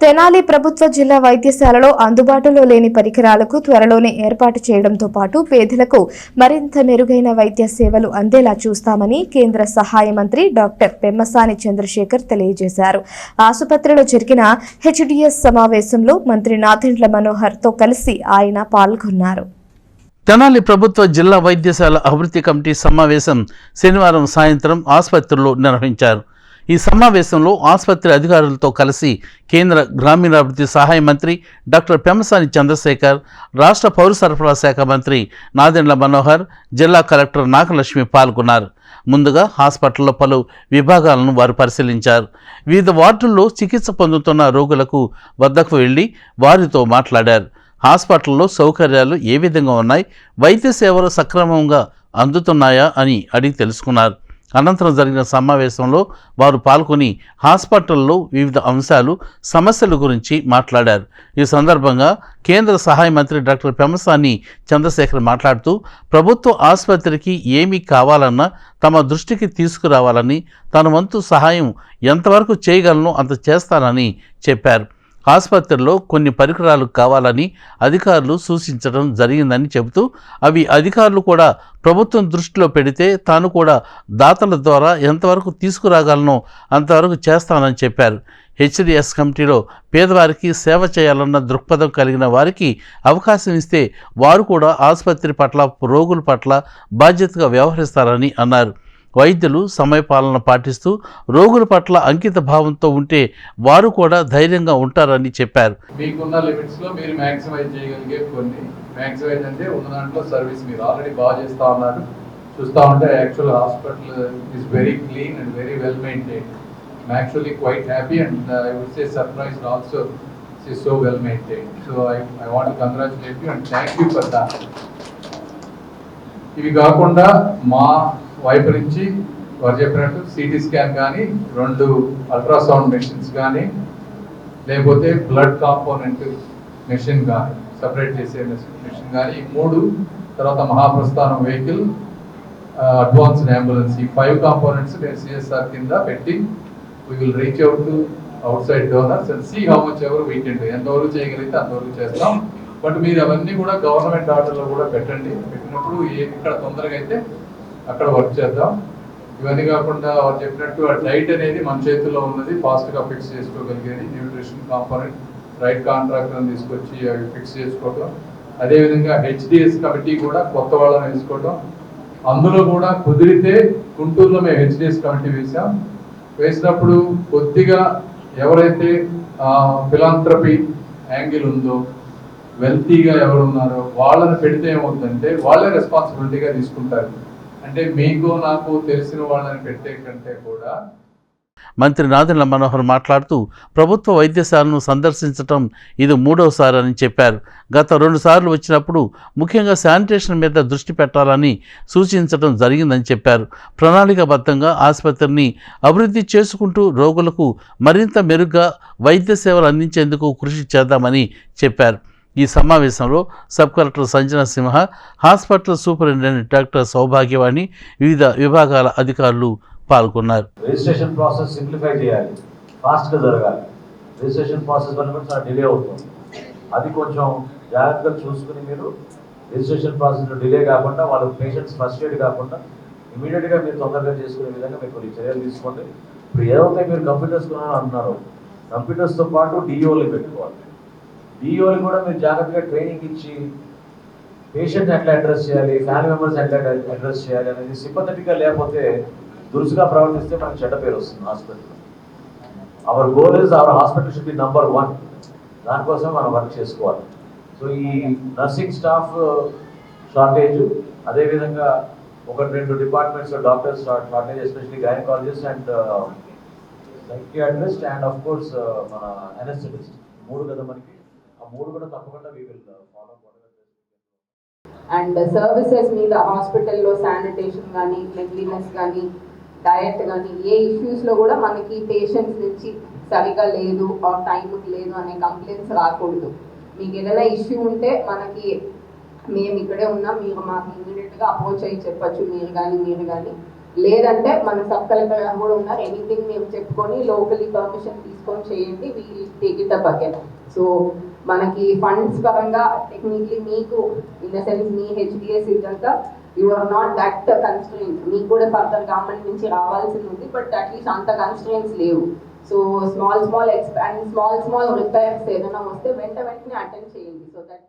తెనాలి ప్రభుత్వ జిల్లా వైద్యశాలలో అందుబాటులో లేని పరికరాలకు త్వరలోనే ఏర్పాటు చేయడంతో పాటు పేదలకు మరింత మెరుగైన వైద్య సేవలు అందేలా చూస్తామని కేంద్ర సహాయ మంత్రి డాక్టర్ పెమ్మసాని చంద్రశేఖర్ తెలియజేశారు. ఆసుపత్రిలో జరిగిన హెచ్డిఎస్ సమావేశంలో మంత్రి నాదెండ్ల మనోహర్తో కలిసి ఆయన పాల్గొన్నారు. తెనాలి ప్రభుత్వ జిల్లా వైద్యశాల అభివృద్ధి కమిటీ సమావేశం శనివారం సాయంత్రం ఆసుపత్రిలో నిర్వహించారు. ఈ సమావేశంలో ఆసుపత్రి అధికారులతో కలిసి కేంద్ర గ్రామీణాభివృద్ధి సహాయ మంత్రి డాక్టర్ పెమ్మసాని చంద్రశేఖర్ రాష్ట్ర పౌర సరఫరా శాఖ మంత్రి నాదెండ్ల మనోహర్ జిల్లా కలెక్టర్ నాగలక్ష్మి పాల్గొన్నారు. ముందుగా హాస్పిటల్లో పలు విభాగాలను వారు పరిశీలించారు. వివిధ వార్డుల్లో చికిత్స పొందుతున్న రోగులకు వద్దకు వెళ్ళి వారితో మాట్లాడారు. హాస్పిటల్లో సౌకర్యాలు ఏ విధంగా ఉన్నాయి? వైద్య సేవలు సక్రమంగా అందుతున్నాయా అని అడిగి తెలుసుకున్నారు. అనంతరం జరిగిన సమావేశంలో వారు పాల్గొని హాస్పిటల్లో వివిధ అంశాలు సమస్యల గురించి మాట్లాడారు. ఈ సందర్భంగా కేంద్ర సహాయ మంత్రి డాక్టర్ పెమసాని చంద్రశేఖర్ మాట్లాడుతూ ప్రభుత్వ ఆసుపత్రికి ఏమి కావాలన్నా తమ దృష్టికి తీసుకురావాలని తన వంతు సహాయం ఎంతవరకు చేయగలను అంత చేస్తానని చెప్పారు. ఆసుపత్రిలో కొన్ని పరికరాలు కావాలని అధికారులు సూచించడం జరిగిందని చెబుతూ అవి అధికారులు కూడా ప్రభుత్వం దృష్టిలో పెడితే తాను కూడా దాతల ద్వారా ఎంతవరకు తీసుకురాగలనో అంతవరకు చేస్తానని చెప్పారు. హెచ్డిఎస్ కమిటీలో పేదవారికి సేవ చేయాలన్న దృక్పథం కలిగిన వారికి అవకాశం ఇస్తే వారు కూడా ఆసుపత్రి పట్ల రోగుల పట్ల బాధ్యతగా వ్యవహరిస్తారని అన్నారు. వైద్యులు సమయపాలన పాటిస్తూ రోగుల పట్ల అంకిత భావంతో ఉంటే వారు కూడా ధైర్యంగా ఉంటారని చెప్పారు. మీకున్న లిమిట్స్లో మీరు మ్యాక్సిమైజ్ చేయగలిగే కొన్ని. మ్యాక్సిమైజ్ అంటే ఉన్న దాంట్లో సర్వీస్ మీరు ఆల్రెడీ బాగా చేస్తా ఉన్నారు. చూస్తా ఉంటే actual hospital is very clean and very well maintain actually quite happy and I would say surprise also is so well maintain so I I want congratulate you and thank you for that ఇవి కాకుండా మా వైపు నుంచి వారు చెప్పినట్టు CT scan కానీ రెండు ultrasound machines కానీ లేకపోతే బ్లడ్ కాంపోనెంట్ మెషిన్ కానీ సపరేట్ చేసే మెషిన్ కానీ ఈ మూడు తర్వాత మహాప్రస్థానం వెహికల్ అడ్వాన్స్డ్ అంబులెన్స్ ఈ ఫైవ్ కాంపోనెంట్స్ నేను సిఎస్ఆర్ కింద పెట్టి we will reach out to outside donors and see how much ఎవరు వీకెండ్ ఎంతవరకు చేయగలిగితే అంతవరకు చేస్తాం. బట్ మీరు అవన్నీ కూడా గవర్నమెంట్ ఆర్డర్లో కూడా పెట్టండి. పెట్టినప్పుడు ఏ ఇక్కడ తొందరగా అయితే అక్కడ వర్క్ చేద్దాం. ఇవన్నీ కాకుండా వారు చెప్పినట్టు ఆ డైట్ అనేది మన చేతిలో ఉన్నది. ఫాస్ట్గా ఫిక్స్ చేసుకోగలిగేది. న్యూట్రిషన్ కాంపోనెంట్ రైట్ కాంట్రాక్టర్ తీసుకొచ్చి అవి ఫిక్స్ చేసుకోవడం అదేవిధంగా హెచ్డిఎస్ కమిటీ కూడా కొత్త వాళ్ళని వేసుకోవడం అందులో కూడా కుదిరితే గుంటూరులో మేము హెచ్డిఎస్ కమిటీ వేసాం వేసినప్పుడు కొద్దిగా ఎవరైతే ఫిలాంథ్రపీ యాంగిల్ ఉందో వెల్తీగా ఎవరు ఉన్నారో వాళ్ళని పెడితే ఏమవుతుందంటే వాళ్ళే రెస్పాన్సిబిలిటీగా తీసుకుంటారు. అంటే మీకు నాకు తెలిసిన వాళ్ళని పెట్టే కంటే కూడా మంత్రి నాదెండ్ల మనోహర్ మాట్లాడుతూ ప్రభుత్వ వైద్యశాలను సందర్శించటం ఇది మూడవసారి అని చెప్పారు. గత రెండు సార్లు వచ్చినప్పుడు ముఖ్యంగా శానిటేషన్ మీద దృష్టి పెట్టాలని సూచించడం జరిగిందని చెప్పారు. ప్రణాళికాబద్ధంగా ఆసుపత్రిని అభివృద్ధి చేసుకుంటూ రోగులకు మరింత మెరుగ్గా వైద్య సేవలు అందించేందుకు కృషి చేద్దామని చెప్పారు. ఈ సమావేశంలో sub collector Sanjana Simha hospital superintendent doctor Soubhagyavani వివిధ విభాగాల అధికారులు పాల్గొన్నారు. రిజిస్ట్రేషన్ ప్రాసెస్ సింప్లిఫై చేయాలి. ఫాస్ట్గా జరగాలి. రిజిస్ట్రేషన్ ప్రాసెస్ వల్ల కూడా చాలా డిలే అవుతుంది. అది కొంచెం జాగ్రత్తగా చూసుకుని మీరు రిజిస్ట్రేషన్ ప్రాసెస్లో డిలే కాకుండా వాళ్ళ పేషెంట్స్ ఫ్రస్ట్రేట్ కాకుండా ఇమీడియట్గా మీరు తొందరగా చేసుకునే విధంగా మీరు కొన్ని చర్యలు తీసుకోండి. ఇప్పుడు ఏదైతే మీరు కంప్యూటర్స్ కొనాలని అంటున్నారో కంప్యూటర్స్తో పాటు డిఓలు పెట్టుకోవాలి. డిఓలు కూడా మీరు జాగ్రత్తగా ట్రైనింగ్ ఇచ్చి పేషెంట్ ఎట్లా అడ్రస్ చేయాలి ఫ్యామిలీ మెంబర్స్ ఎట్లా అడ్రస్ చేయాలి అనేది సింపథెటిక్గా లేకపోతే దురుసుగా ప్రవర్తిస్తే మనకు చెడ్డ పేరు వస్తుంది hospital our goal is our hospital should be number one దానికోసం మనం వర్క్ చేసుకోవాలి. సో ఈ నర్సింగ్ స్టాఫ్ షార్టేజ్ అదేవిధంగా ఒకటి రెండు departments doctors shortage especially gynaecologist and psychiatrist and of course మన అనెస్థెటిస్ట్ మూడు కదా మనకి? అండ్ సర్వీసెస్ మీద హాస్పిటల్లో శానిటేషన్ కానీ క్లెన్లీనెస్ కానీ డయట్ కానీ ఏ ఇష్యూస్లో కూడా మనకి పేషెంట్స్ నుంచి సరిగా లేదు ఆ టైంకి లేదు అనే కంప్లైంట్స్ రాకూడదు. మీకు ఏదైనా ఇష్యూ ఉంటే మనకి మేము ఇక్కడే ఉన్నాం మీరు మాకు ఇమీడియట్గా అప్రోచ్ అయ్యి చెప్పచ్చు మీరు కానీ మీరు కానీ లేదంటే మన సబ్ కలెక్టర్ గారు కూడా ఉన్నారు ఎనీథింగ్ మేము చెప్పుకొని లోకలీ పర్మిషన్ తీసుకొని చేయండి we'll take it up again so మనకి ఫండ్స్ పరంగా టెక్నికలీ మీకు ఇన్ ద సెన్స్ మీ హెచ్డిఎస్ ఇదంతా you are not that constrain మీకు కూడా ఫర్దర్ గవర్నమెంట్ నుంచి రావాల్సింది ఉంది బట్ అట్లీస్ట్ అంత కన్స్ట్రెయిన్స్ లేవు. So small small x and small small repairs ఏదైనా వస్తే వెంట వెంటనే అటెండ్ చేయండి. So that